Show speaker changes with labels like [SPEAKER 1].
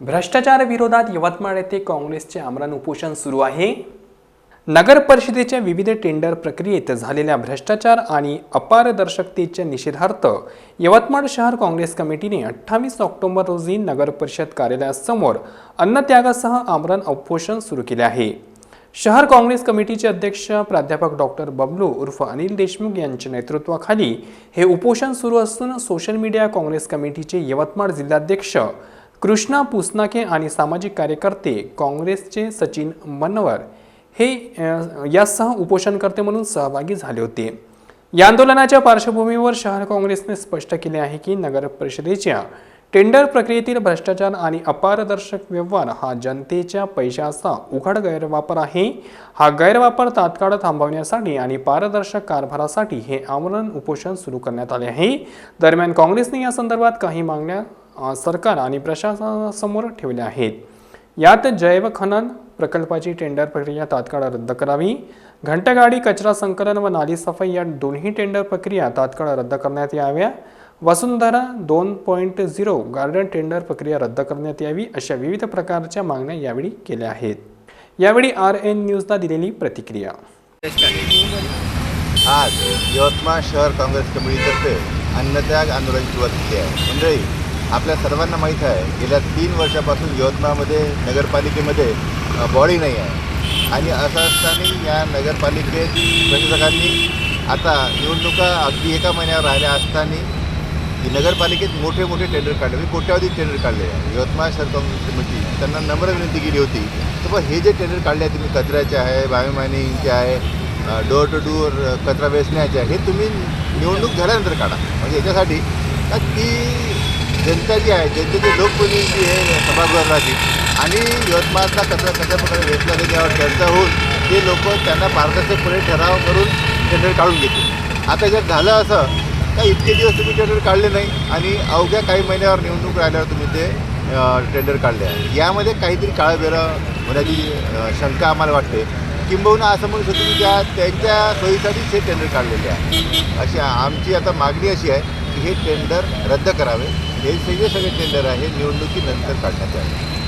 [SPEAKER 1] भ्रष्टाचार विरोधात यवतमाळ येथे काँग्रेसचे आमरण उपोषण सुरू आहे. नगर परिषदेच्या विविध टेंडर प्रक्रियेत झालेल्या भ्रष्टाचार आणि अपारदर्शकतेच्या निषेधार्थ यवतमाळ शहर काँग्रेस कमिटीने अठ्ठावीस ऑक्टोबर रोजी नगर परिषद कार्यालयासमोर अन्नत्यागासह आमरण उपोषण सुरू केले आहे. शहर काँग्रेस कमिटीचे अध्यक्ष प्राध्यापक डॉक्टर बबलू उर्फ अनिल देशमुख यांच्या नेतृत्वाखाली हे उपोषण सुरू असून सोशल मीडिया काँग्रेस कमिटीचे यवतमाळ जिल्हाध्यक्ष कृष्णा पुसनाके आणि सामाजिक कार्यकर्ते काँग्रेसचे सचिन मनवर हे यासह उपोषणकर्ते म्हणून सहभागी झाले होते. या आंदोलनाच्या पार्श्वभूमीवर शहर काँग्रेसने स्पष्ट केले आहे की नगर परिषदेच्या टेंडर प्रक्रियेतील भ्रष्टाचार आणि अपारदर्शक व्यवहार हा जनतेच्या पैशाचा उघड गैरवापर आहे. हा गैरवापर तात्काळ थांबवण्यासाठी आणि पारदर्शक कारभारासाठी हे आमरण उपोषण सुरू करण्यात आले आहे. दरम्यान काँग्रेसने या संदर्भात काही मागण्या सरकार आणि प्रशासनासमोर ठेवल्या आहेत. यात जैव खनन प्रकल्पाची टेंडर प्रक्रिया तात्काळ रद्द करावी. घंटगाडी कचरा संकलन व नाली सफाई या दोन्ही टेंडर प्रक्रिया तात्काळ रद्द करण्यात याव्या. वसुंधरा दोन पॉईंट झिरो गार्डन टेंडर प्रक्रिया रद्द करण्यात यावी अशा विविध प्रकारच्या मागण्या यावेळी केल्या आहेत. यावेळी आर एन न्यूजला दिलेली प्रतिक्रिया.
[SPEAKER 2] आज यवतमाळ शहर काँग्रेस कमिटीतर्फे अन्नत्याग आंदोलन सुरुवात केली आहे. मंडळी आपल्या सर्वांना माहीत आहे गेल्या तीन वर्षापासून यवतमाळमध्ये नगरपालिकेमध्ये बॉडी नाही आहे. आणि असं असताना या नगरपालिकेत प्रशासकांनी आता निवडणुका अगदी एका महिन्यावर राहिल्या असताना की नगरपालिकेत मोठे मोठे टेंडर काढले म्हणजे कोट्यावधी टेंडर काढले. आहे यवतमाळ शहर काँग्रेस कमिटी त्यांना नम्र विनंती केली होती तर बघ हे जे टेंडर काढले आहे तुम्ही कचऱ्याचे आहे बायो मायनिंगचे आहे डोअर टू डोअर कचरा वेचण्याचे आहे हे तुम्ही निवडणूक झाल्यानंतर काढा. म्हणजे याच्यासाठी का ती जनता जी आहे जनतेचे लोकप्रतिनिधी हे सभागृहात राहतील आणि यवतमाळचा कचरा कशा प्रकारे वेचला जाईल यावर चर्चा होऊन ते लोक त्यांना पारदर्शकपणे ठराव करून टेंडर काढून घेतील. आता जर झालं असं का इतके दिवस तुम्ही टेंडर काढले नाही. आणि अवघ्या काही महिन्यावर निवडणूक राहिल्यावर तुम्ही ते टेंडर काढले आहे. यामध्ये काहीतरी काळबेरं होण्याची शंका आम्हाला वाटते. किंबहुना असं म्हणू शकतो की त्या त्यांच्या सोयीसाठीच हे टेंडर काढलेले आहे. अशी आमची आता मागणी अशी आहे की हे टेंडर रद्द करावे. हे सगळे सगळे टेंडर आहे निवडणुकीनंतर काढण्यात आले